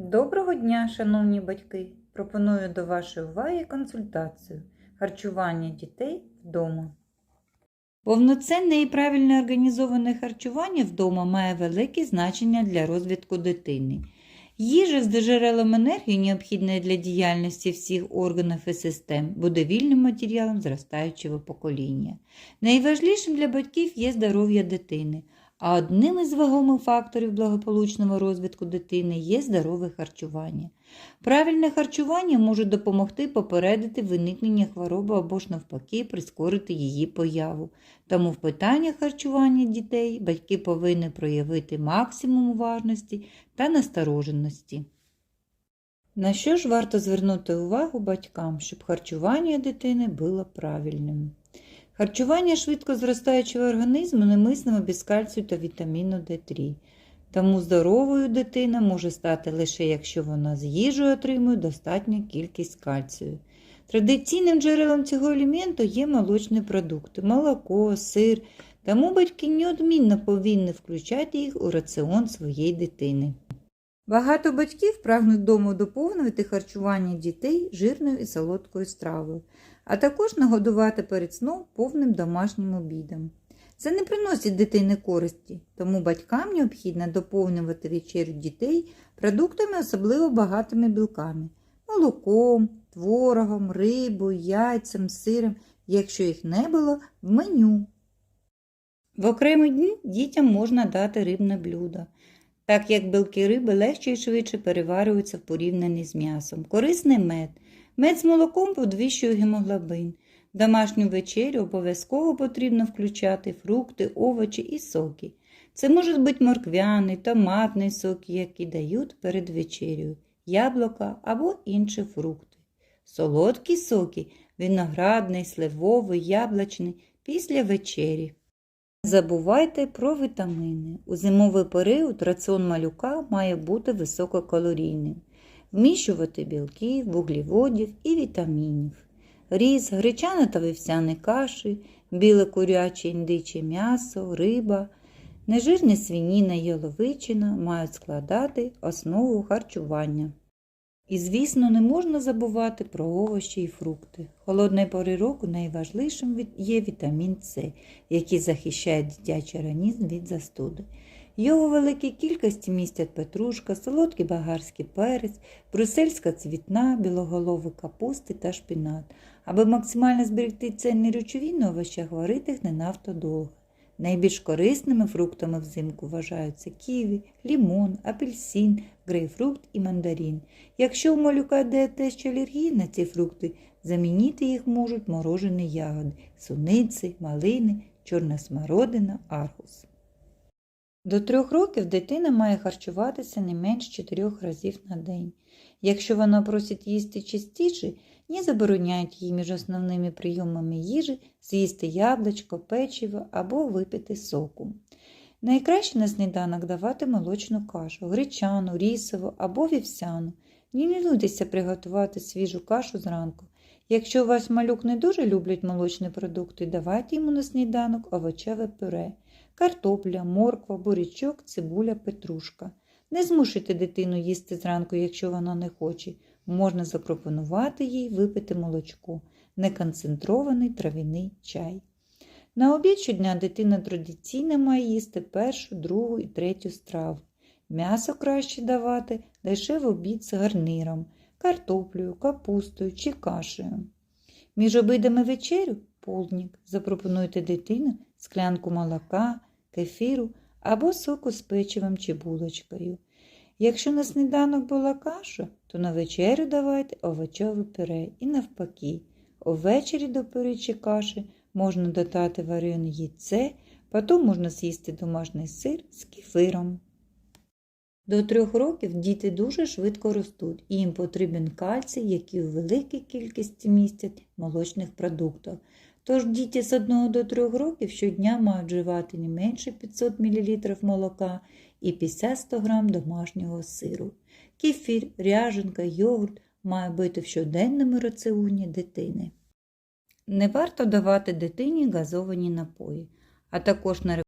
Доброго дня, шановні батьки! Пропоную до вашої уваги консультацію харчування дітей вдома. Повноцінне і правильно організоване харчування вдома має велике значення для розвитку дитини. Їжа з джерелом енергії, необхідної для діяльності всіх органів і систем, буде вільним матеріалом зростаючого покоління. Найважливішим для батьків є здоров'я дитини. А одним із вагомих факторів благополучного розвитку дитини є здорове харчування. Правильне харчування може допомогти попередити виникнення хвороби або ж навпаки прискорити її появу. Тому в питаннях харчування дітей батьки повинні проявити максимум уважності та настороженості. На що ж варто звернути увагу батькам, щоб харчування дитини було правильним? Харчування швидко зростаючого організму немислимо без кальцію та вітаміну D3. Тому здоровою дитина може стати лише якщо вона з їжею отримує достатню кількість кальцію. Традиційним джерелом цього елементу є молочні продукти, молоко, сир, тому батьки неодмінно повинні включати їх у раціон своєї дитини. Багато батьків прагнуть вдома доповнювати харчування дітей жирною і солодкою стравою, а також нагодувати перед сном повним домашнім обідом. Це не приносить дитині користі, тому батькам необхідно доповнювати вечерю дітей продуктами особливо багатими білками молоком, творогом, рибою, яйцем, сиром, якщо їх не було в меню. В окремі дні дітям можна дати рибне блюдо так як білки риби легше і швидше переварюються в порівнянні з м'ясом. Корисний мед. Мед з молоком підвищує гемоглобин. В домашню вечерю обов'язково потрібно включати фрукти, овочі і соки. Це можуть бути морквяний, томатний сок, які дають перед вечерею, яблука або інші фрукти. Солодкі соки виноградний, сливовий, яблучний після вечері. Забувайте про вітаміни. У зимовий період раціон малюка має бути висококалорійним, вміщувати білки, вуглеводів і вітамінів, різ, гречани та вівсяні каші, біле куряче індиче м'ясо, риба, нежирні свініна і яловичина мають складати основу харчування. І, звісно, не можна забувати про овочі і фрукти. Холодної пори року найважливішим є вітамін С, який захищає дитячий організм від застуди. Його у великій кількості містять петрушка, солодкий багарський перець, брусельська цвітна, білоголовий капусти та шпінат. Аби максимально зберегти цінні речовини на овочах, варити їх не надто довго. Найбільш корисними фруктами взимку вважаються ківі, лімон, апельсин, грейпфрукт і мандарин. Якщо у малюка дієтест чи алергія на ці фрукти, замінити їх можуть морожені ягоди, суниці, малини, чорна смородина, архус. До трьох років дитина має харчуватися не менш чотирьох разів на день. Якщо вона просить їсти частіше, не забороняють їй між основними прийомами їжі з'їсти яблучко, печиво або випити соку. Найкраще на сніданок давати молочну кашу, гречану, рісову або вівсяну. Не лінуйтеся приготувати свіжу кашу зранку. Якщо у вас малюк не дуже люблять молочні продукти, давайте йому на сніданок овочеве пюре, картопля, морква, бурячок, цибуля, петрушка. Не змушуйте дитину їсти зранку, якщо вона не хоче. Можна запропонувати їй випити молочко, неконцентрований трав'яний чай. На обід щодня дитина традиційно має їсти першу, другу і третю страву. М'ясо краще давати лише в обід з гарниром, картоплею, капустою чи кашею. Між обидами вечерю полдник. Запропонуйте дитину склянку молока, кефіру або соку з печивом чи булочкою. Якщо на сніданок була каша, то на вечерю давайте овочове пюре і навпаки. Увечері до пюре каші можна додати варене яйце, потім можна з'їсти домашній сир з кефиром. До трьох років діти дуже швидко ростуть і їм потрібен кальцій, який у великій кількості містять в молочних продуктах. Тож діти з 1 до 3 років щодня мають вживати не менше 500 мл молока і 50-100 г домашнього сиру. Кефір, ряженка, йогурт має бути в щоденному раціоні дитини. Не варто давати дитині газовані напої, а також не